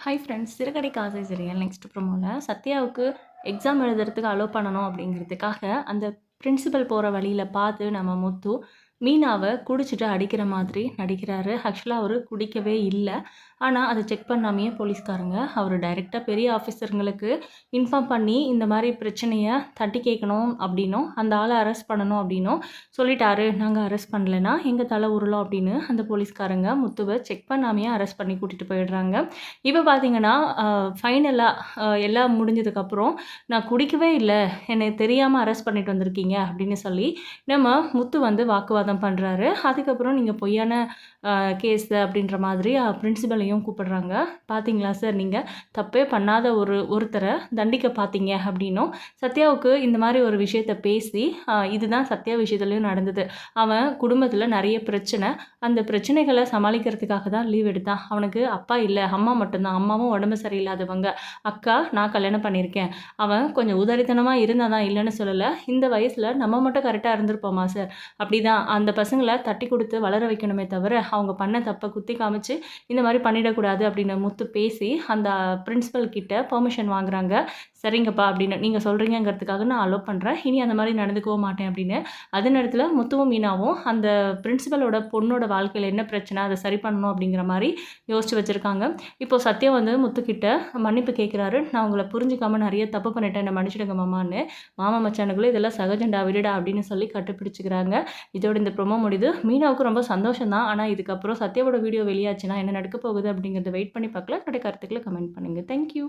Hi friends சிறுகடை காசை serial next ப்ரோமோவில் சத்யாவுக்கு எக்ஸாம் எழுதுறதுக்கு அலோவ் பண்ணணும் அப்படிங்கிறதுக்காக அந்த பிரின்சிபல் போகிற வழியில் பார்த்து நம்ம முத்து மீனாவை குடிச்சிட்டு அடிக்கிற மாதிரி நடிக்கிறாரு. ஆக்சுவலாக அவர் குடிக்கவே இல்லை. ஆனால் அதை செக் பண்ணாமையே போலீஸ்காரங்க அவர் டைரெக்டாக பெரிய ஆஃபீஸருங்களுக்கு இன்ஃபார்ம் பண்ணி இந்த மாதிரி பிரச்சனையை தட்டி கேட்கணும் அப்படின்னும் அந்த ஆளை அரெஸ்ட் பண்ணணும் அப்படின்னும் சொல்லிட்டாரு. நாங்கள் அரெஸ்ட் பண்ணலைன்னா எங்கள் தலை உருளோம்? அப்படின்னு அந்த போலீஸ்காரங்க முத்துவை செக் பண்ணாமையே அரெஸ்ட் பண்ணி கூட்டிகிட்டு போயிடுறாங்க. இப்போ பார்த்தீங்கன்னா ஃபைனலாக எல்லாம் முடிஞ்சதுக்கப்புறம் நான் குடிக்கவே இல்லை. என்னை தெரியாமல் அரெஸ்ட் பண்ணிட்டு வந்திருக்கீங்க. அப்படின்னு சொல்லி நம்ம முத்து வந்து வாக்குவாதம் பண்ணுறாரு அதுக்கப்புறம் நீங்கள் பொய்யான கேஸ் அப்படின்ற மாதிரி பிரின்சிபலையும் கூப்பிடுறாங்க. பார்த்தீங்களா சார் நீங்கள் தப்பே பண்ணாத ஒரு ஒருத்தரை தண்டிக்க பார்த்தீங்க அப்படின்னும். சத்யாவுக்கு இந்த மாதிரி ஒரு விஷயத்த பேசி இதுதான் சத்யா விஷயத்துலையும் நடந்தது. அவன் குடும்பத்தில் நிறைய பிரச்சனை. அந்த பிரச்சனைகளை சமாளிக்கிறதுக்காக தான் லீவ் எடுத்தான். அவனுக்கு அப்பா இல்லை. அம்மா மட்டும்தான். அம்மாவும் உடம்பு சரியில்லாதவங்க. அக்கா நான் கல்யாணம் பண்ணியிருக்கேன். அவன் கொஞ்சம் உதாரித்தனமாக இருந்தால் தான் இல்லைன்னு சொல்லலை. இந்த வயசில் நம்ம மட்டும் கரெக்டாக இருந்திருப்போமா சார் அப்படி தான் அந்த பசங்களை தட்டி கொடுத்து வளர வைக்கணுமே தவிர அவங்க பண்ண தப்பை குத்தி காமிச்சு இந்த மாதிரி பண்ணிடக்கூடாது அப்படின்னு முத்து பேசி அந்த பிரின்ஸிபல் கிட்ட பெர்மிஷன் வாங்குறாங்க. சரிங்கப்பா அப்படின்னு நீங்கள் சொல்கிறீங்கிறதுக்காக நான் அலோவ் பண்ணுறேன் இனி அந்த மாதிரி நடந்துக்கவும் மாட்டேன் அப்படின்னு. அதே நேரத்தில் முத்துவும் மீனாவும் அந்த பிரின்ஸிபலோட பொண்ணோட வாழ்க்கையில் என்ன பிரச்சனை அதை சரி பண்ணணும் அப்படிங்கிற மாதிரி யோசிச்சு வச்சுருக்காங்க. இப்போது சத்யம் வந்து முத்துக்கிட்ட மன்னிப்பு கேட்குறாரு நான் உங்களை புரிஞ்சுக்காமல் நிறைய தப்பு பண்ணிட்டேன் என்னை மன்னிச்சிடுங்க மாமான்னு. மாமா மச்சானுக்குள்ளே இதெல்லாம் சகஜண்டா விடுடா அப்படின்னு சொல்லி கட்டுப்பிடிச்சிக்கிறாங்க. இதோட இந்த ப்ரொமோ முடியுது மீனாவுக்கு ரொம்ப சந்தோஷம் தான் ஆனால் இதுக்கப்புறம் சத்யாவோட வீடியோ வெளியாச்சுன்னா என்ன நடக்க போகுது அப்படிங்கிறத வெயிட் பண்ணி பார்க்கல. என்னுடைய கருத்துக்களை கமெண்ட் பண்ணுங்கள் தேங்க்யூ